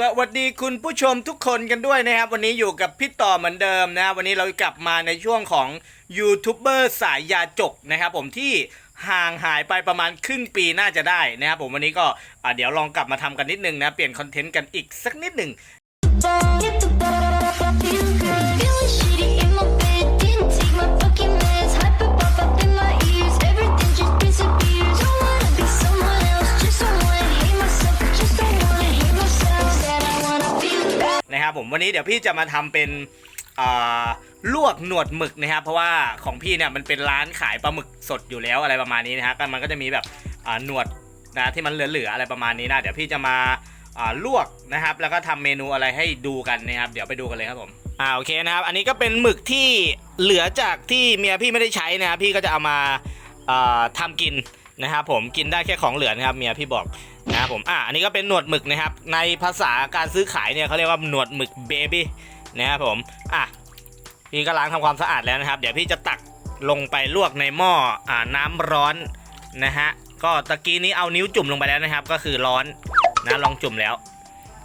สวัสดีคุณผู้ชมทุกคนกันด้วยนะครับ วันนี้อยู่กับพี่ต่อเหมือนเดิมนะครับวันนี้เรากลับมาในช่วงของยูทูบเบอร์สายยาจกนะครับ ผมที่ห่างหายไปประมาณครึ่งปีน่าจะได้นะครับผมวันนี้ก็เดี๋ยวลองกลับมาทำกันนิดนึงนะ เปลี่ยนคอนเทนต์กันอีกสักนิดหนึ่ง นะครับผมวันนี้เดี๋ยวพี่จะมาทำเป็นลวกหนวดหมึกนะครับเพราะว่าของพี่เนี่ยมันเป็นร้านขายปลาหมึกสดอยู่แล้วอะไรประมาณนี้นะฮะก็มันก็จะมีแบบหนวดนะที่มันเหลือๆอะไรประมาณนี้นะเดี๋ยวพี่จะมาลวกนะครับ แล้วก็ทำเมนูอะไรให้ดูกันนะครับ เดี๋ยวไปดูกันเลยครับผมอ่าโอเคนะครับ อันนี้ก็เป็นหมึกที่เหลือจากที่เมียพี่ไม่ได้ใช้นะครับพี่ก็จะเอามาอ่าทำกินนะครับผมกินได้แค่ของเหลือนะครับเมียพี่บอก นะครับผมอ่าอันนี้ก็เป็นหนวดหมึกนะครับ ในภาษาการซื้อขายเนี่ยเขาเรียกว่าหนวดหมึกเบบี้นะครับผมอะพี่ก็ล้างทำความสะอาดแล้วนะครับ เดี๋ยวพี่จะตักลงไปลวกในหม้ออ่าน้ำร้อนนะฮะก็ตะกี้นี้เอานิ้วจุ่มลงไปแล้วนะครับ ก็คือร้อนนะลองจุ่มแล้ว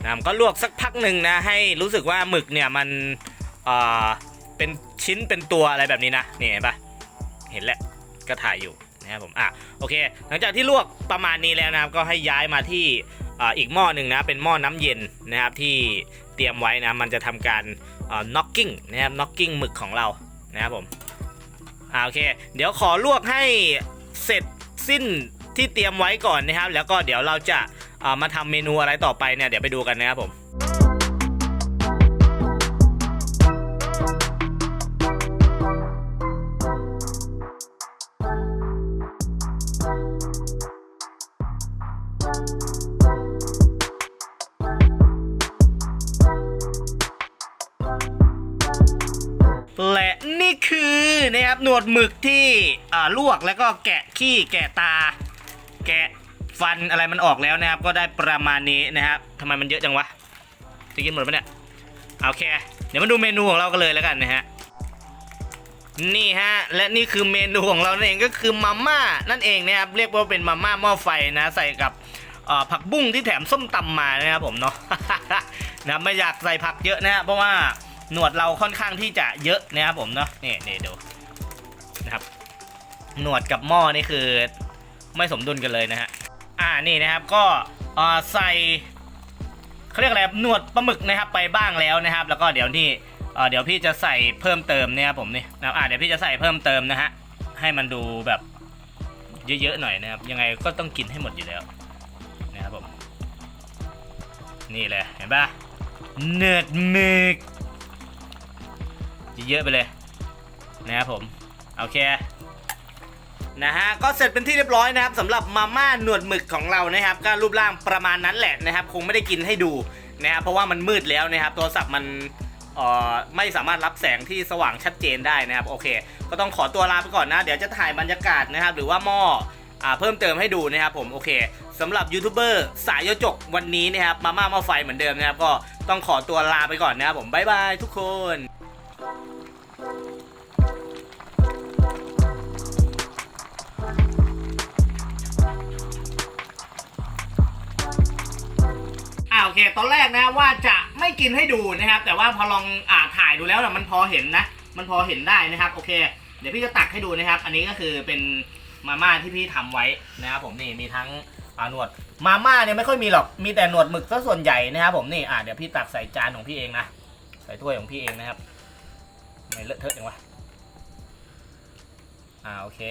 นะครับก็ลวกสักพักหนึ่งนะให้รู้สึกว่าหมึกเนี่ยมันอ่าเป็นชิ้นเป็นตัวอะไรแบบนี้นะนี่เห็นปะเห็นแล้วก็ถ่ายอยู่ นะครับผมอะโอเค หลังจากที่ลวกประมาณนี้แล้วนะครับก็ให้ย้ายมาที่อ่าอีกหม้อหนึ่งนะเป็นหม้อน้ำเย็นนะครับที่เตรียมไว้นะมันจะทำการน็อกกิ้งนะครับน็อกกิ้งหมึกของเรานะครับผมอ่าโอเคเดี๋ยวขอลวกให้เสร็จสิ้นที่เตรียมไว้ก่อนนะครับ แล้วก็เดี๋ยวเราจะอ่ามาทำเมนูอะไรต่อไปเนี่ยเดี๋ยวไปดูกันนะครับผม และนี่คือนะครับหนวดหมึกที่ลวกแล้วก็แกะขี้แกะตา แกะฟันอะไรมันออกแล้วนะครับ ก็ได้ประมาณนี้นะครับทำไมมันเยอะจังวะจะกินหมดปะเนี่ยโอเค เดี๋ยวมาดูเมนูของเรากันเลยแล้วกันนะฮะนี่ฮะ และนี่คือเมนูของเรานั่นเองก็คือมาม่านั่นเองนะครับเรียกว่าเป็นมาม่าหม้อไฟนะ ใส่กับผักบุ้งที่แถมส้มตำมานะครับผมเนาะนะไม่อยากใส่ผักเยอะนะฮะเพราะว่า หนวดเราค่อนข้างที่จะเยอะนะครับผมเนาะนี่นี่ดูนะครับ หนวดกับหม้อนี่คือไม่สมดุลกันเลยนะฮะอ่านี่นะครับก็ใส่เขาเรียกอะไรหนวดปลาหมึกนะครับไปบ้างแล้วนะครับ แล้วก็เดี๋ยวนี่เดี๋ยวพี่จะใส่เพิ่มเติมนี่ยครับผมนี่นะอ่าเดี๋ยวพี่จะใส่เพิ่มเติมนะฮะให้มันดูแบบเยอะๆหน่อยนะครับ ยังไงก็ต้องกินให้หมดอยู่แล้วนะครับผมนี่เลยเห็นปะเนื้อหมึก เยอะๆไปเลยนะครับผมโอเคนะฮะก็เสร็จเป็นที่เรียบร้อยนะครับสำหรับมาม่าหนวดหมึกของเรานะครับ ก็รูปร่างประมาณนั้นแหละนะครับ คงไม่ได้กินให้ดูนะครับเพราะว่ามันมืดแล้วนะครับ โทรศัพท์มันเอ่อไม่สามารถรับแสงที่สว่างชัดเจนได้นะครับโอเค ก็ต้องขอตัวลาไปก่อนนะ เดี๋ยวจะถ่ายบรรยากาศนะครับ หรือว่าหม้ออเพิ่มเติมให้ดูนะครับผมโอเคสำหรับยูทูบเบอร์สายยจกวันนี้นะครับมาม่าหม้อไฟเหมือนเดิมนะครับ ก็ต้องขอตัวลาไปก่อนนะครับผมบ๊ายบายทุกคน อ่าโอเคตอนแรกนะว่าจะไม่กินให้ดูนะครับ แต่ว่าพอลองอ่าถ่ายดูแล้วนะมันพอเห็นนะ มันพอเห็นได้นะครับ โอเค เดี๋ยวพี่จะตักให้ดูนะครับ อันนี้ก็คือเป็นมาม่าที่พี่ทำไว้นะครับผมนี่มีทั้งหนวดมาม่าเนี่ยไม่ค่อยมีหรอกมีแต่หนวดหมึกซะส่วนใหญ่นะครับผมนี่อ่าเดี๋ยวพี่ตักใส่จานของพี่เองนะใส่ถ้วยของพี่เองนะครับไม่เลอะเทอะจังวะอ่าโอเค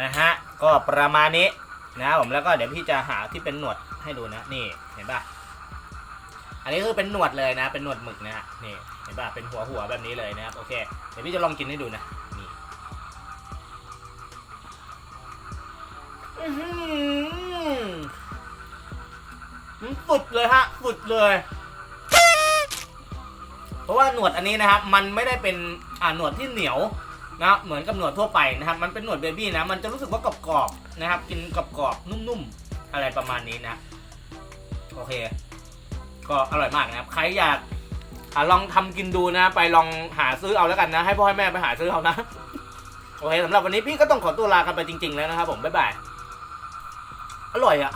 นะฮะก็ประมาณนี้ นะครับผมแล้วก็เดี๋ยวพี่จะหาที่เป็นหนวดให้ดูนะนี่เห็นป่ะอันนี้คือเป็นหนวดเลยนะ เป็นหนวดหมึกนะนี่เห็นป่ะเป็นหัวหัวแบบนี้เลยนะครับโอเคเดี๋ยวพี่จะลองกินให้ดูนะนี่สุดเลยฮะสุดเลย เพราะว่าหนวดอันนี้นะครับ มันไม่ได้เป็นอ่าหนวดที่เหนียว นะเหมือนกับหนวดทั่วไปนะครับ มันเป็นหนวดเบบี้นะ มันจะรู้สึกว่ากรอบๆนะครับ กินกรอบๆนุ่มๆ อะไรประมาณนี้นะ โอเค ก็อร่อยมากนะครับ ใครอยากอลองทำกินดูนะ ไปลองหาซื้อเอาแล้วกันนะ ให้พ่อให้แม่ไปหาซื้อเอานะ โอเคสำหรับวันนี้พี่ก็ต้องขอตัวลากันไปจริง ๆ แล้วนะครับผม บ๊ายบาย อร่อยอะ